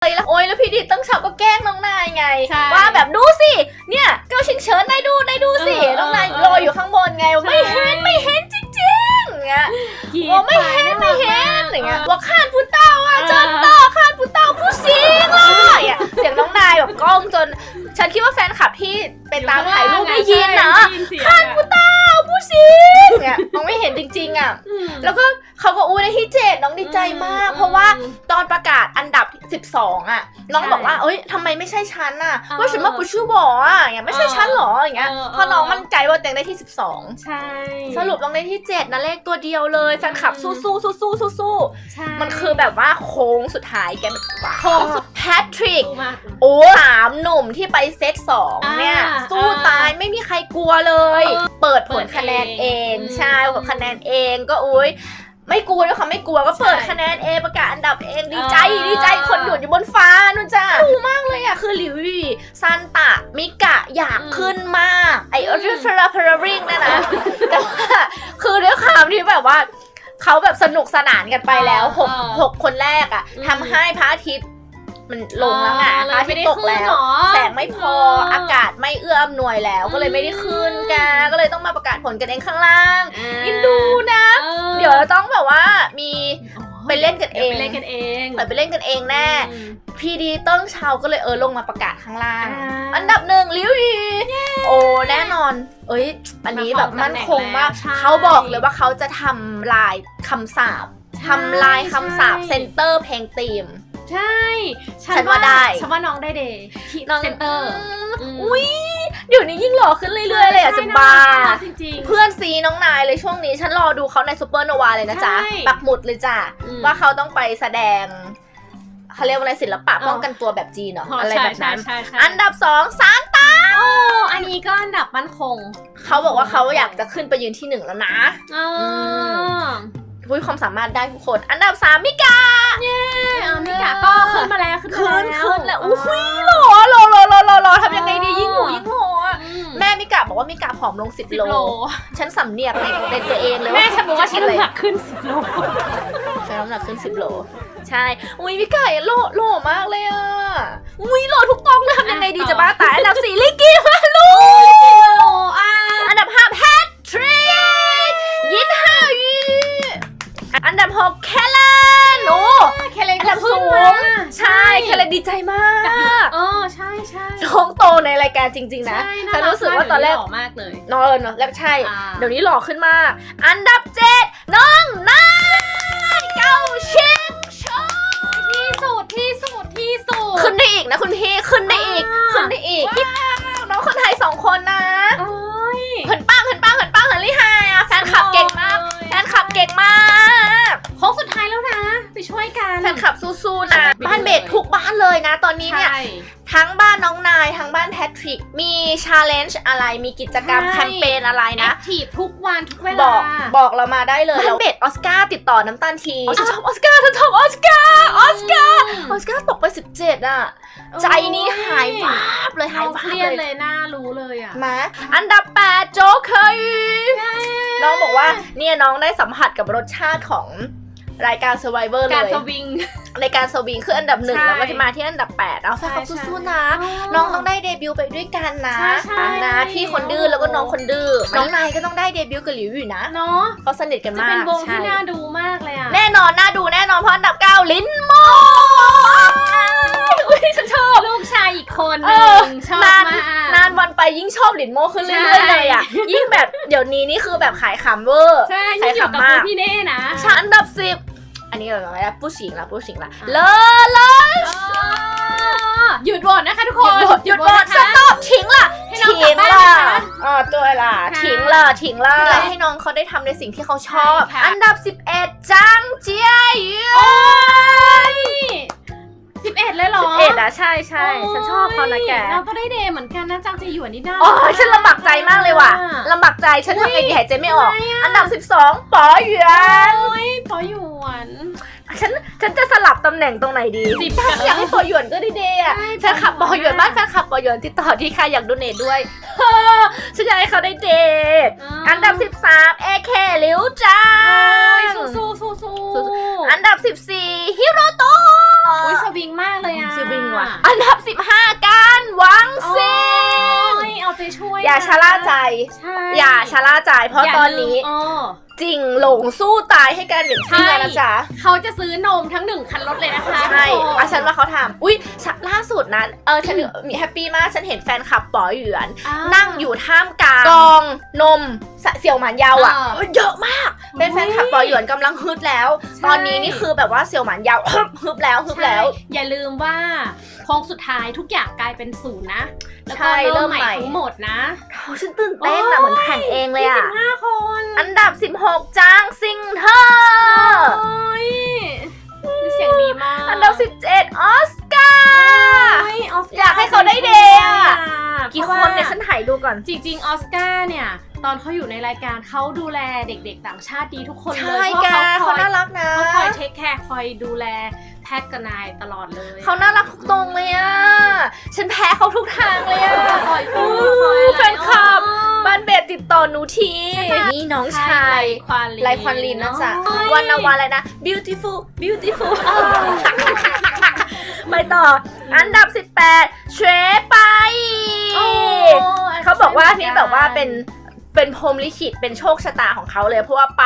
เลยแล้วโอ้ยแล้วพี่ดิต้องชอบก็แกล้งน้องนายไง ใช่ว่าแบบดูสิเนี่ยเกาชิงเฉินนายดูนายดูสิเออน้องนายเออ รออยู่ข้างบนไงใช่ไม่เห็นไม่เห็นจริงๆอย่างเงี้ยกรี๊ดโอ้ไม่เห็นปไม่เห็นากอย่างเงี้ยออว่าข้านผู้เต้าอะเออจนต่อข้านผู้เต้าผู้สิงเลยอะเสียงน้องนายแบบก้องจน ฉันคิดว่าแฟนคลับที่ไปตามถ่ายรูปได้ยินนะใช่ได้ยินเสียงอะผู้เต้าผู้สิงเนี่ยมองไม่เห็นจริง ๆ อะอืมแล้วก็เขาก็อู้ได้ที่เจ็ดน้องดีใจมากอืมเพราะว่าตอนประกาศอันดับ 12 อะ น้องใช่บอกว่า เอ้ยทำไมไม่ใช่ฉันอะเออว่าฉันมาปุชูบออะอย่างเงี้ยไม่ใช่ฉันเหรออย่างเงี้ยเออเออเพราะน้องมั่นใจว่าตัวเองได้ที่ 12 ใช่ สรุปน้องได้ที่ 7นะเลขตัวเดียวเลยแฟนคลับอืสู้มสู้สู้สู้สู้สู้ใช่มันคือแบบว่าโค้งสุดท้ายแกแบบว่าโค้งสุดแพทริกสู้มากโอ้สามหนุ่มที่ไปเซตสองอ่าเนี่ย สู้อ่าตายไม่มีใครกลัวเลยเออเปิดผเปิลดคะแนนเองเองใช่ผลคะแนนเองก็อุ้ยไม่กลัวด้วยค่ะไม่กลัวก็เปิดใช่คะแนนเองประกาศอันดับเองดีใจเออดีใจคนหยุดอยู่บนฟ้านู่นจ้าดูมากเลยอะคือหลิวหวี่ซันตะมิกะอยากขึ้นมากไอเออร์ฟราพาราริงเนี่ยนะแต่ว่าคือด้วยความที่แบบว่าเขาแบบสนุกสนานกันไปแล้วหกเออหกคนแรกอะอืมทำให้พระอาทิตย์ มันลงแล้วไงอ๋อพเลระยอาทิไม่ตย์ตกได้ขึ้นแล้วเหรอแสงไม่พอเออออากาศไม่เอื้ออำนวยแล้ว ก็เลยไม่ได้ขึ้นอืมแกก็เลยต้องมาประกาศผลกันเองข้างล่างอ่าอินดูนะ ออเดี๋ยวเราต้องแบบว่ามีไปเล่นกันเองดี๋ยวไปเล่นกันเองเปิดไปเล่นกันเองแน่ อืม พีดีเติ้งเชาก็เลยเออลงมาประกาศข้างล่างอ่าอันดับหนึ่งลิวอีโอ้แน่นอน เอ้ย อันนี้แบบมั่นคงมาก ใช่ เขาบอกเลยว่าเขาจะทำลายคำสาปทำลายคำสาปใช่เซนเตอร์เพลงธีม ใช่ฉันว่าได้ฉันว่าน้องได้เดย์ที่น้องเซนเตอร์มอุ้ยเดี๋ยวนี้ยิ่งหล่อขึ้นเรื่อยๆเลยอะจะบ้าน่รักจริงๆเพื่อนซีน้องนายเลยช่วงนี้ฉันรอดูเขาในซูเปอร์โนวาเลยนะจ๊ะใช่ปักหมุดเลยจ้ะอืมว่าเขาต้องไปแสดงเขาเรียกว่าอะไรศิลปะอ๋อป้องกันตัวแบบจีนเนาะอ๋อออะไรแบบนั้นใช่ใช่ใช่อันดับสองซานตาโอ้อันนี้ก็อันดับมั่นคง เขาบอกว่าเขาอยากจะขึ้นไปยืนที่หนึ่งแล้วนะเออ วุ้ยความสามารถได้ทุกคน อันดับสามมิกาเอามิกาก็ขึ้นมาแล้วขึ้นมาขึ้นแล้วขึ้นแล้วอุ้ยหล่อหล่อหล่อหล่อหล่อหล่อทำยังไงดียิ่งหนูยิ่งหล่ออะอืมแม่มิกาบอกว่ามิกาผอมลงสิบสิบโลโล ฉันสำเนียกในในตัวเองเลยแม่ว่าฉันบอกว่าฉันจะน้ำหนักกขึ้นสิบโลฉันน้ำหนักขึ้นสิบโล ใช่ อุ้ยมิกาหล่อหล่อมากเลยอะอุ้ยหล่อทุกตองเลยทำยังไงดีจะบ้าตายอันดับสี่ลิกกี้มา จริง ๆ นะใช่ฉันรู้สึกว่าตอนแรกหล่อมากเลยน้องเอิญเนอะแล้วใช่อ่าเดี๋ยวนี้หล่อขึ้นมาก อันดับเจ็ดน้องนายเก้าชิงโชว์ที่สุดที่สุดที่สุดขึ้นได้อีกนะคุณพี่ขึ้นได้อีกอ่าขึ้นได้อีกว้าวน้องคนไทยสองคนนะโอ้ยเหินปังเหินปังเหินปังเหินลี่ไฮอะแฟนคลับเก่งมากแฟนคลับเก่งมากโค้งสุดท้ายแล้วนะ ไปช่วยกันแฟนคลับสู้ๆนะไปบ้านเบสทุกบ้านเลยนะ ตอนนี้เนี่ยใช่ ทั้งบ้านน้องนายทั้งบ้านแพทริก มีชาเลนจ์อะไรมีกิจกรรมใช่ แคมเปญอะไรแอนะ คทีฟทุกวันทุกเวบลา อกบอกเรามาได้เลยบ้านเบสออสการ์ติดต่อน้ำตาลทีฉันชอบออสการ์ฉันชอบออสการ์ออสการ์ออสการ์ตกไป 17 อะ ใจนี้หายวาบเลยหายเราวาเคบรียดเลเลยยน่ารู้เลยอะมาอันดับ 8 โจ๊กเคย น้องบอกว่าเนี่ยน้องได้สัมผัสกับรสชาติของ รายการ Survivor เลการยสวิง รายการสวิงคืออันดับหนึ่งใช่แล้วก็จะมาที่อันดับ 8 เอาแฟนคลับใช่สู้ๆนะน้องต้องได้เดบิวต์ไปด้วยกันนะ ใช่ใช่นะพี่คนดื้อแล้วก็น้องคนดื้อ น้องนายก็ต้องได้เดบิวต์กับหลิวอยู่นะเนาะเขาสนิทกันจะมากเป็นวงที่ใช่ น่าดูมากเลยอะ แน่นอนน่าดูแน่นอนเพราะอันดับ 9 ลิ้นโมอุ้ยฉันชอบ ลูกชายอีกคนหเอนึอ งชอบนานมาก นานวันไปยิ่งชอบหลินโมขึ้นเรื่อยๆเลยอะ ยิ่งแบบเดี๋ยวนี้นี่คือแบบขายขำเวอร์ ใช่ใครยิ่งอยู่กับขำมากคุณพี่เน่นะฉันอันดับสิบ อันนี้เราไม่ได้ผู้ชิงละผู้ชิงละอะเลอเลยเออหยุดโหวตนะคะทุกคน หยุดหยุดหมดนะสคะต็อปทิ้งละให้น้องทิ้งกลับบ้านละนะคะอ๋อตัวล่ะค่ะทิ้งละทิ้งละค่ะให้น้องเขาได้ทำในสิ่งที่เขาชอบใช่ค่ะอันดับ 11 จังเจียหยูโอ้ยสิบเอ็ดเลยเหรอสิบเอ็ดอะใช่ใช่ฉันชอบเขานะแกเราก็ได้เดย์เหมือนกันนะจังจะหยวนนี่ได้อ๋อฉันลำบากใจมากเลยว่ะลำบากใจฉันทำไงดีหายใจไม่ออกทำไมอะอันดับ12ป๋อหยวนโอ้ยพอหย แหน่งตรงไหนดีสิบอยากให้ปอหยวนก็ได้เดย์อะแฟนขับปอหยวนบ้านแฟนขับปอหยวนติดต่อที่ค่ะอยากดูเนตด้วยเฮ้อฉันอยากให้เขาได้เดย์อันดับสิบสามเอเคลิวจังสู้สู้สู้สู้อันดับสิบสี่ฮิโรโตะอุ้ยสวิงมากเลยอะสวิงว่ะอันดับสิบห้าการวังซิงเอาใจช่วยอย่าชะล่าใจ อย่าชะล่าใจ เพราะตอนนี้ จริงหลงสู้ตายให้กันหนึ่งที่แล้วนะจ๊ะเขาจะซื้อนมทั้งหนึ่งคันรถเลยนะคะใช่ทุกคอะฉันว่าเขาทำอุ้ยฉะล่าสุดนะเออฉันมีแฮปปี้มากฉันเห็นแฟนคลับป๋อเหยือนอ่านั่งอยู่ท่ามกลางกองนมสะเสี่ยวหมานยาวอะอ่าเออเยอะมาก เป็นแฟนคลับป๋อเหยือนกำลังฮึดแล้วใช่ตอนนี้นี่คือแบบว่าเสี่ยวหมานยาวฮึบฮึบแล้วฮึบแล้วใช่อย่าลืมว่าโค้งสุดท้ายทุกอย่างกลายเป็นศูนย์นะ แล้วใช่ก็เริ่มเริ่มใหม่ใหม่ทั้งหมดนะโอ้ฉันตื่นเต้นอะเหมือนแข่งเองเลยสิอะบห้าคน อันดับ 16 จางซิงเธอโอ้ยเสียงดีมาก อันดับ 17 ออสการ์โอ้ยออสอยากให้เขาได้เดย์อะกี่คนเนี่ยฉันถ่ายดูก่อน จริงๆ ออสการ์เนี่ยตอนเขาอยู่ในรายการเขาดูแลเด็กๆ ต่างชาติดีทุกคนเลใช่ยเพแกราะเขาเขาคอยน่ารักนะเขาคอยเทคแคร์คอยดูแลแพทกับนายตลอดเลย เขาน่ารักทุกตรงเลยอะฉันแพ้เขาทุกทางเลยอะคอยพูอู้ดคอยอะไรแฟนคลับอ๋อบ้านเบสติดต่อหนูที นี่น้องชายไลควานลินไลควันลินนะจ๊ะโอ้ยวันนาวาอะไรนะ beautiful beautiful ไปต่อ อันดับ 18 เชไปโอ้เขาบอกว่านี่แบบว่าเป็นเป็นพรหมลิขิตเป็นโชคชะตาของเขาเลย เพราะว่าไป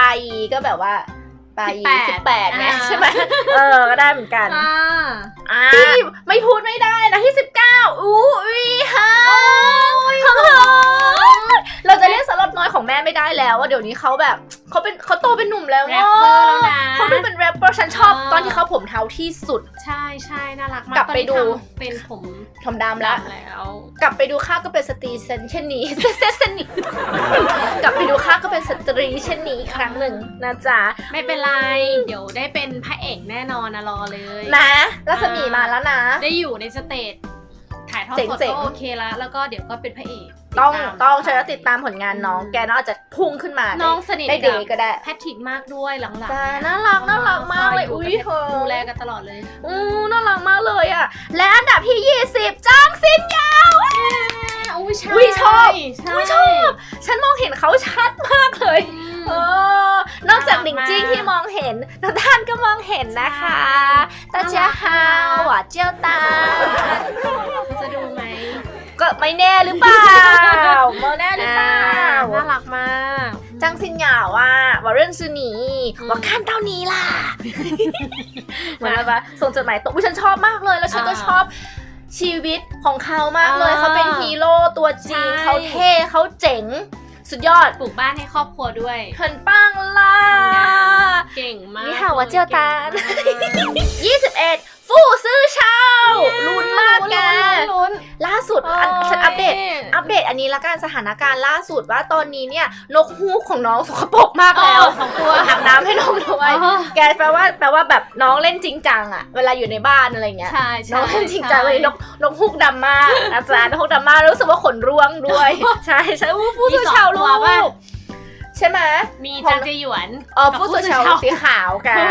ก็แบบว่า ไปสิบแปดไงใช่ไหมเออ ก็ได้เหมือนกันอ่าอ่าไม่พูดไม่ได้นะที่19อู้วีฮ่าเราจะเรียกสล็อตน้อยของแม่ไม่ได้แล้วว่าเดี๋ยวนี้เขาแบบเขาเป็นเขาโตเป็นหนุ่มแล้วแรปเปอร์แล้วนะ เขาดูเป็นแรปเปอร์ฉันชอบ อ่า ตอนที่เขาผมเทาที่สุด ใช่ใช่น่ารักมากกลับไปดูตอนนี้ทำเป็นผม ผมดำแล้วดำแล้วกลับไปดูข้าก็เป็นสตรีเช่นเช่นนี้ เซนเซนนี้ กลับไปดูข้าก็เป็นสตรีเช่นนี้อีกครั้งหนึ่งนะจ๊ะ ไม่เป็นไร เดี๋ยวได้เป็นพระเอกแน่นอนนะรอเลยนะรัศมีมาแล้วนะ ได้อยู่ในสเตจถ่ายทอดสดเจ๋งๆก็โอเคละแล้วก็เดี๋ยวก็เป็นพระเอกต้องติดามต้องต่ไปฉันจะติดตามผลงานน้องอืมแกน้องอาจจะพุ่งขึ้นมาน้องสนิทได้กัเดบย์ก็ได้แพทริกมากด้วยหลังๆจ้าเนี่ยน่ารักน่ารักมากเลยคอุ้ยดูเธอดูแลกันตลอดเลย อู้น่ารักมากเลยอะ และอันดับที่ 20จ้างซินยาวอุ้ยใช่อุ๊ยชอบใช่อุ๊ยชอบ ฉันมองเห็นเขาชัดมากเลยเออนอกจากหนิงจิ้งที่มองเห็นน้องท่านก็มองเห็นนะคะตาเจ้าฮาวหว่าเจ้าตาเขาจะดูไหมก็ไม่แน่หรือเปล่าไม่แน่หรือเปล่าน่ารักมาก จังซินหยาวว่าว่าเรื่องซื้อหนีอืมว่าขั้นเท่านี้ล่ะ เหมือนแบบว่าส่งจดหมายตรงอุ๊ยฉันชอบมากเลย แล้วฉันก็อ่าชอบชีวิตของเขามากเลยอ่าเขาเป็นฮีโร่ตัวจริงใช่เขาเท่เขาเจ๋ง สุดยอดปลูกบ้านให้ครอบครัวด้วยเหินปังล่ะ เก่งมากนี่หาว่าเจียวตาเก่งมาก21 ฟู่ซื้อเช่าลุ้นมากแกลุ้นล่าสุดอันฉันอัปเดต อัปเดตอันนี้ละกันสถานการณ์ล่าสุดว่าตอนนี้เนี่ย นกฮูกของน้องสกปรกมากแล้แล้ววสองตัวอาบน้ำให้น้องด้วยอ๋อแกแปลว่าแปลว่าแบบน้องเล่นจริงจังอะเวลาอยู่ในบ้านอะไรเงี้ยใช่ใช่น้องเล่นจริงจังใช่เลยนกนกฮูกดำมากอาจารย์นกฮูกดำมากรู้สึกว่าขนร่วงด้วย ใช่ใช่อู้ฟู่ซื้อเช่าลูมีสองตัวป่ะกใช่ไหมมีจางเจหยวนเออกับฟู่ซื้อเช่าผู้สีขาวกัน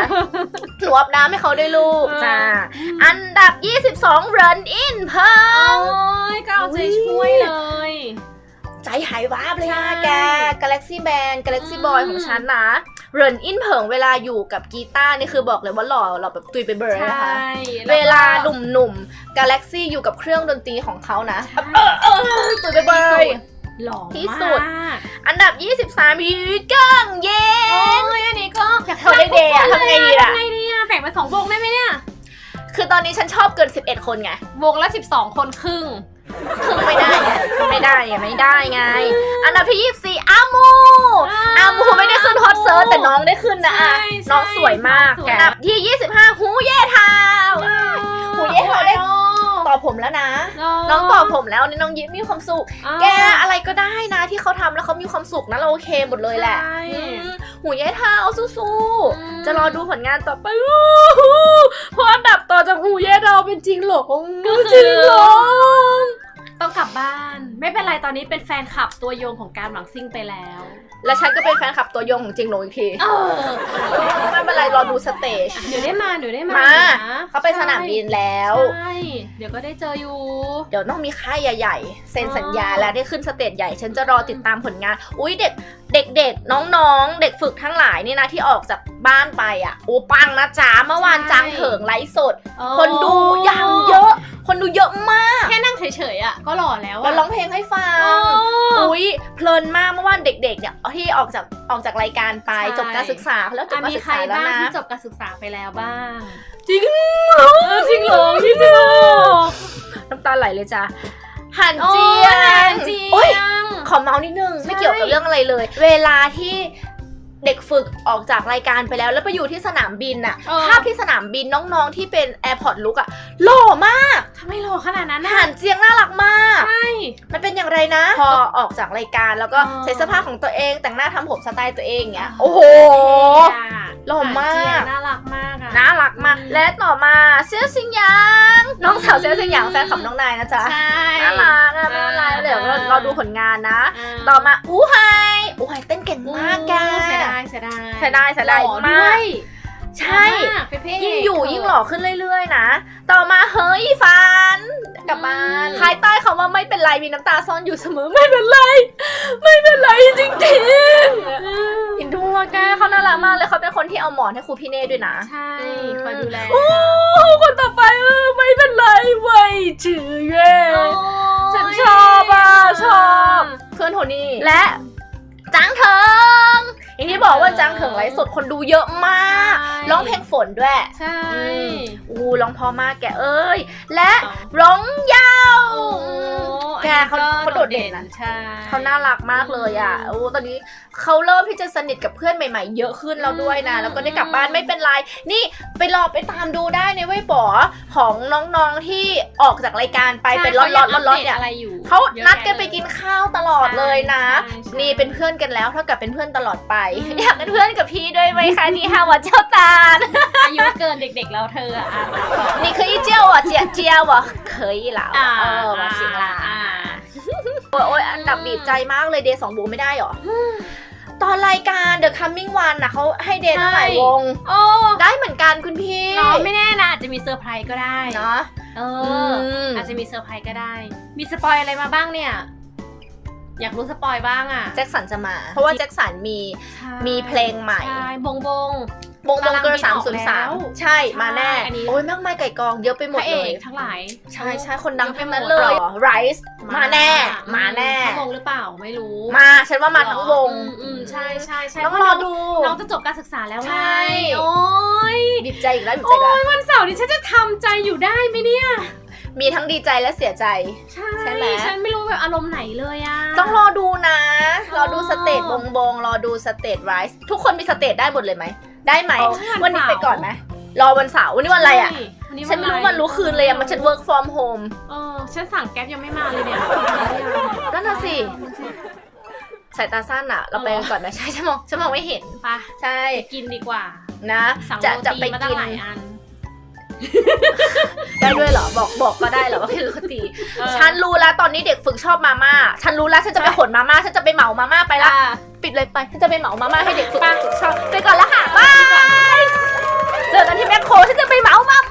หนูอาบน้ำให้เขาด้วยลูกเออจ้าอันดับ 22 Run In เพิ่โอ้มยก็เอาใจช่วยเลย ใจหายวาบเลยอะใช่แก Galaxy Band Galaxy อืม Boy ของฉันนะเรินอินเผิงเวลาอยู่กับกีตาร์นี่คือบอกเลยว่าหล่อหล่อแบบตุยไปเบอร์นะคะเวลาหนุ่มๆ Galaxy อยู่กับเครื่องดนตรีของเขานะใช่เออเออตุยไปเบอร์ หล่อที่สุดมากอันดับ 23ยูเกิ้งเย็โอ้นยอันนี้ก็อยากเขาได้เดย์อะทำไงดีล่ะทำไงดีอะแบ่งเป็นสองวงได้ไหมเนี่ย คือตอนนี้ฉันชอบเกิน 11 คนไง วงละ 12 คนครึ่งคือไม่ได้ไงไม่ได้ไงไม่ได้ไง อันดับที่ 24อามูอ่าอามูไม่ได้ขึ้นฮอตเซิร์ชแต่น้องได้ขึ้นนะอะใช่ใช่น้องสวยมากน้องสวยอันดับที่ 25 ฮูเย่ทาวหูเย่เขาได้ ต่อผมแล้วนะ น้องต่อผมแล้วนี่น้องยิ้มมีความสุข แกอะไรก็ได้นะที่เขาทำแล้วเขามีความสุขนะเราโอเคหมดเลยแหละใช่อืมหูยายเท้าสู้อืมๆจะรอดูผลงานต่อไปวู้ฮู้เพราะอันดับต่อจากหูยายเราเป็นจริงหลงก็คือจริงหลงต้องกลับบ้าน ไม่เป็นไรตอนนี้เป็นแฟนคลับตัวยงของการหวังซิ่งไปแล้ว และฉันก็เป็นแฟนคลับตัวยงของจริงหลงอีกทีเออไม่เป็นไรรอดูสเตจ เดี๋ยวได้มาเดี๋ยวได้มามานะเขาไปสนามบินแล้ว ใช่เดี๋ยวก็ได้เจออยู่ เดี๋ยวต้องมีค่ายใหญ่ๆ เซ็นอ๋อสัญญาแล้วได้ขึ้นสเตจใหญ่ ฉันจะรอติดตามผลงาน อุ้ยเด็กเด็กๆ น้องๆ เด็กฝึกทั้งหลายนี่นะที่ออกจากบ้านไปอะโอ้ปังนะจ๊ะเมื่อวานจางเถิงไลฟ์สด คนดูยังเยอะ คนดูเยอะมากแค่นั่งเฉฉยๆอะก็หล่อแล้วแล้อะวร้องเพลงให้ฟัง โอ้ อุ้ยเพลินมากเมื่อวานเด็กๆเนี่ยที่ออกจากออกจากรายการไปใช่จบการศึกษาแล้วจบอะการมีศึกใครษาแล้วบ้างนะที่จบการศึกษาไปแล้วบ้าง จริงจริงเหรอพี่เจน้ำตาไหลเลยจ้ะหันโอ้เจียแรงงเจีโอ้ยยงขอเมาส์นิดนึงใช่ไม่เกี่ยวกับเรื่องอะไรเลย เวลาที่ เด็กฝึกออกจากรายการไปแล้ว แล้วไปอยู่ที่สนามบินอะเออ ภาพที่สนามบินน้องๆที่เป็นแอร์พอร์ตลุกอะหล่อมากทำไมหล่อขนาดนั้นหัน่ะนเจียงน่ารักมาก ใช่ มันเป็นอย่างไรนะ พอออกจากรายการแล้วก็อ๋อใส่เสื้อผ้าของตัวเอง แต่งหน้าทำผมสไตล์ตัวเองเงี้ยอ่าโอ้โหอะหล่อม และต่อมาเซี่ยวซิงหยางน้องสาวเซี่ยวซิงหยางแฟนคลับน้องนายนะจ๊ะใช่น่ารักอะไม่เป็นไรอ่าเดี๋ยวเราเราดูผลงานนะาต่อมาอู้ไฮอู้ไฮเต้นเก่งมากแกเสียดายเสียดายเสียดายเสียดายหล่อมากด้วยใช่หล่อมากเป็นพระเกยิ่งอยู่เถะยิ่งหล่อขึ้นเรื่อยๆนะ ต่อมาเฮ้ยฟันกลับบ้านอืมภายใต้คำว่าไม่เป็นไรมีน้ำตาซ่อนอยู่เสมอไม่เป็นไรไหมอนให้ครูพี่เน่ด้วยนะ ใช่ คอยดูแล โอ้คนต่อไปเออไม่เป็นไรไว้ยจือเย่โอ้ยฉันชอบอะชอบเพื่อนโทนี่และจางเถิงอย่างที่บอกว่าจางเถิงไลฟ์สดคนดูเยอะมากใช่ร้องเพลงฝนด้วย ใช่อืมอู้ร้องเพอมากแกเอ้ย และเอาร้องยาวโอ้แกเขาอันนี้เขาโดเด่นใช่เขาน่ารักมากเลยอะโอ้ตอนนี้เขาเริ่มที่จะสนิทกับเพื่อนใหม่ๆ เยอะขึ้นแล้วด้วยนะ แล้วก็ได้กลับบ้านไม่เป็นไร นี่ไปรอไปตามดูได้ในเว็บบอของน้องๆที่ออกจากรายการไปเป็นล็อตๆล็อตๆเนี่ยเขานัดกันไปกินข้าวตลอดเลยนะ นี่เป็นเพื่อนกันแล้วเท่ากับเป็นเพื่อนตลอดไป อยากเป็นเพื่อนกับพี่ด้วยไหมคะนี่ฮาวัดเจ้าตาลอายุเกินเด็กๆแล้วเธออะนี่คืออีเจียวอะเจียวอะเคยแล้เออมาสิงลา โอ้ยโอ้ยอันดับบีบใจมากเลยเดย์สองบูไม่ได้หรอ ตอนรายการ The Coming One นะเขาให้เดย์ตั้งหลายวง โอ้ได้เหมือนกันคุณพี่น้องไม่แน่นะอาจจะมีเซอร์ไพรส์ก็ได้เนาะเออือมอาจจะมีเซอร์ไพรส์ก็ได้ มีสปอยอะไรมาบ้างเนี่ย อยากรู้สปอยบ้างอะแจ็คสันจะมา เพราะว่าแจ็คสันมีใช่มีเพลงใหม่ใช่บงบง วงวงเกิร์ลตาสามรางบิศูนนอย์อกแล้สามวใช่มาแน่ใช่อันนี้โอ้ยมากมายไก่กองเยอะไปหมพดระเอเลยกทั้งหลายใช่ใช่คนดังเยอะไปทั้งนั้นหมดเลยไรซ์มาแน่ มาแน่ทั้งวงหรือเปล่าไม่รู้ มาฉันว่ามาทั้งวงอืมอืมใช่ใช่ใช่ต้องเพรอราะน้ดูน้องจะจบการศึกษาแล้วไงใช่โอ้ยบีบใจอีกแล้วบีบใจโอ้อีกแล้วยวันเสาร์นี้ฉันจะทำใจอยู่ได้ไหมเนี่ยมีทั้งดีใจและเสียใจ ใช่ใช่ไหมฉันไม่รู้แบบอารมณ์ไหนเลยอะต้องรอดูนะอ๋อรอดูสเตจบงบงรอดูสเตจไรซ์ทุกคนมีสเตจได้หมดเลยไหม ได้ไหมเอาแค่วัวันนนี้เสาร์ ไปก่อนไหมรอวันเสาร์วันนี้วันอะไรอะใช่วันนี้ฉันไม่รู้อะวันรู้คืนเลยอะมันฉัน work from home เออฉันสั่งแก๊ปยังไม่มาเลยเนี่ย นั่นน่ะสิสายตาสั้นอะ เราไปกันก่อนไหมใช่ฉันมองฉันมองไม่เห็นไปใช่กินดีกว่า นะ สั่งจะโรจะตีไปมาตั้กิงนหลายอัน ได้ด้วยเหรอบอกบอกก็ได้เหรอว่าเป็นโรตีเออ ฉันรู้แล้วตอนนี้เด็กฝึกชอบมาม่าฉันรู้แล้วฉันจะไปขนมาม่าฉันจะไปเหมามาม่าไปละ อะ ปิดเลยไปฉันจะไปเหมามาม่าให้เด็กฝึกป้าฝึกชอบไปก่อนแล้วค่ะบายเจอกันที่แมคโครฉันจะไปเหมามาม่า